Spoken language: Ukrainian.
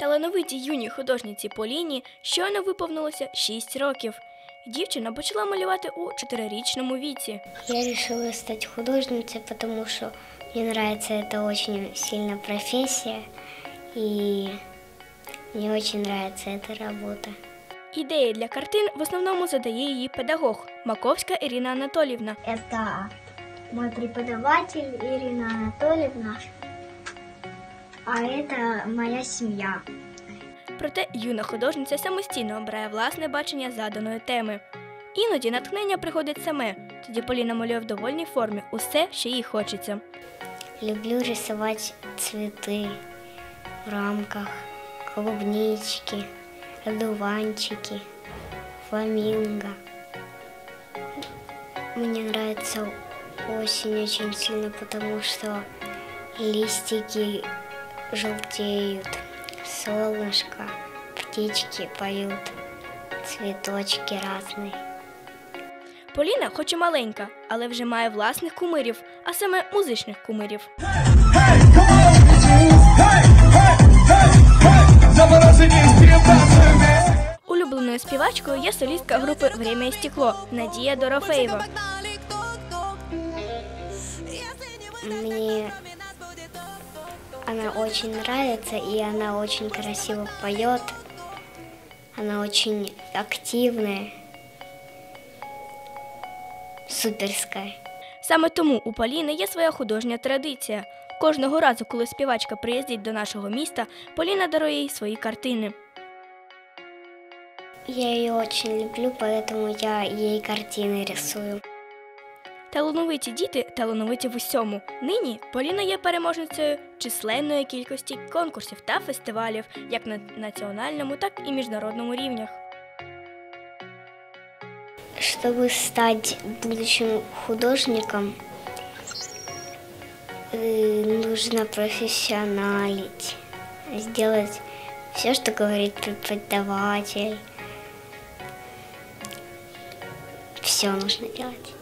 Талановитій юній художниці Поліні щойно виповнилося 6 років. Дівчина почала малювати у 4-річному віці. Я решила стать художницей, потому что мне нравится эта очень сильно профессия, и мне очень нравится эта работа. Ідеї для картин в основному задає її педагог Маковська Ірина Анатолівна. Это мой преподаватель Ирина Анатольевна, а это моя семья. Проте юна художниця самостійно обирає власне бачення заданої теми. Іноді натхнення приходить саме. Тоді Поліна малює в довольній формі усе, що їй хочеться. Люблю рисовать цветы в рамках, клубнички, одуванчики, фламинго. Мне нравится осень очень сильно, потому что листики желтеют, солнышко, птички поют, цветочки разные. Поліна, хоч і маленька, але вже має власних кумирів, а саме музичних кумирів. Улюбленою співачкою є солістка групи Время і стекло Надія Дорофеєва. Мне она очень нравится, и она очень красиво поет. Она очень активная, суперская. Саме тому у Поліни є своя художня традиція. Кожного разу, коли співачка приїздить до нашого міста, Поліна дарує їй свої картини. Я ее очень люблю, поэтому я ей картины рисую. Талановиті діти талановиті в усьому. Нині Поліна є переможницею численної кількості конкурсів та фестивалів, як на національному, так і міжнародному рівнях. Чтобы стать будущим художником, э, нужно профессионалить, сделать все, что говорит преподаватель. Все нужно делать.